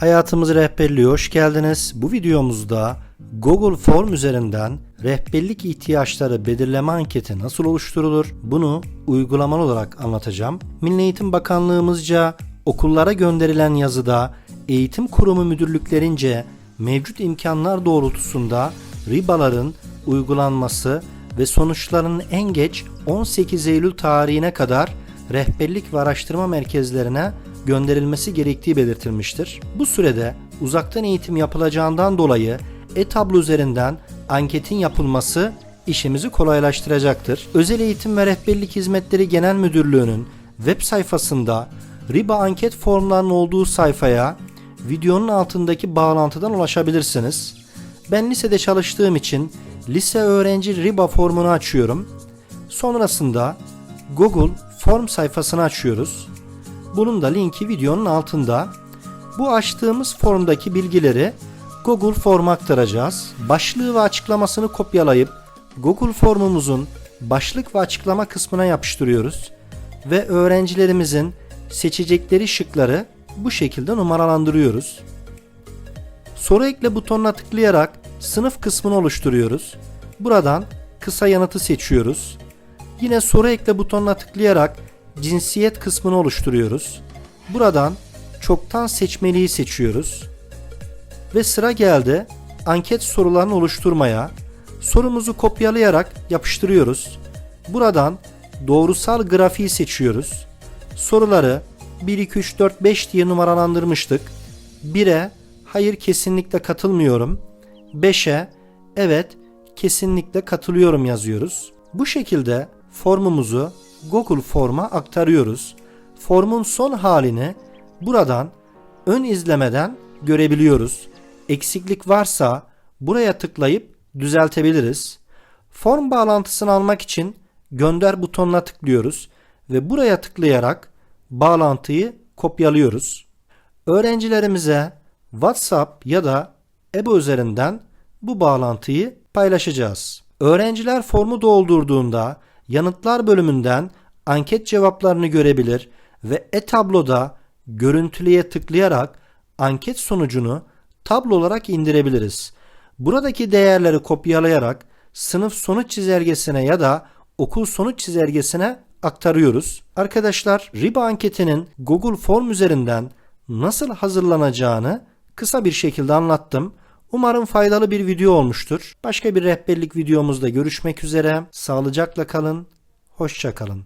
Hayatımız Rehberliğe hoş geldiniz. Bu videomuzda Google Form üzerinden rehberlik ihtiyaçları belirleme anketi nasıl oluşturulur? Bunu uygulamalı olarak anlatacağım. Milli Eğitim Bakanlığımızca okullara gönderilen yazıda eğitim kurumu müdürlüklerince mevcut imkanlar doğrultusunda ribaların uygulanması ve sonuçlarının en geç 18 Eylül tarihine kadar rehberlik ve araştırma merkezlerine gönderilmesi gerektiği belirtilmiştir. Bu sürede uzaktan eğitim yapılacağından dolayı e-tablo üzerinden anketin yapılması işimizi kolaylaştıracaktır. Özel Eğitim ve Rehberlik Hizmetleri Genel Müdürlüğü'nün web sayfasında RIBA anket formlarının olduğu sayfaya videonun altındaki bağlantıdan ulaşabilirsiniz. Ben lisede çalıştığım için lise öğrenci RIBA formunu açıyorum. Sonrasında Google form sayfasını açıyoruz. Bunun da linki videonun altında. Bu açtığımız formdaki bilgileri Google Form'a aktaracağız. Başlığı ve açıklamasını kopyalayıp Google Form'umuzun başlık ve açıklama kısmına yapıştırıyoruz ve öğrencilerimizin seçecekleri şıkları bu şekilde numaralandırıyoruz. Soru ekle butonuna tıklayarak sınıf kısmını oluşturuyoruz. Buradan kısa yanıtı seçiyoruz. Yine soru ekle butonuna tıklayarak cinsiyet kısmını oluşturuyoruz. Buradan çoktan seçmeliyi seçiyoruz. Ve sıra geldi anket sorularını oluşturmaya. Sorumuzu kopyalayarak yapıştırıyoruz. Buradan doğrusal grafiği seçiyoruz. Soruları 1, 2, 3, 4, 5 diye numaralandırmıştık. 1'e hayır kesinlikle katılmıyorum. 5'e evet kesinlikle katılıyorum yazıyoruz. Bu şekilde formumuzu Google Form'a aktarıyoruz. Formun son halini buradan ön izlemeden görebiliyoruz. Eksiklik varsa buraya tıklayıp düzeltebiliriz. Form bağlantısını almak için gönder butonuna tıklıyoruz ve buraya tıklayarak bağlantıyı kopyalıyoruz. Öğrencilerimize WhatsApp ya da EBO üzerinden bu bağlantıyı paylaşacağız. Öğrenciler formu doldurduğunda yanıtlar bölümünden anket cevaplarını görebilir ve e-tabloda görüntüleye tıklayarak anket sonucunu tablo olarak indirebiliriz. Buradaki değerleri kopyalayarak sınıf sonuç çizelgesine ya da okul sonuç çizelgesine aktarıyoruz. Arkadaşlar RIBA anketinin Google Form üzerinden nasıl hazırlanacağını kısa bir şekilde anlattım. Umarım faydalı bir video olmuştur. Başka bir rehberlik videomuzda görüşmek üzere. Sağlıcakla kalın. Hoşça kalın.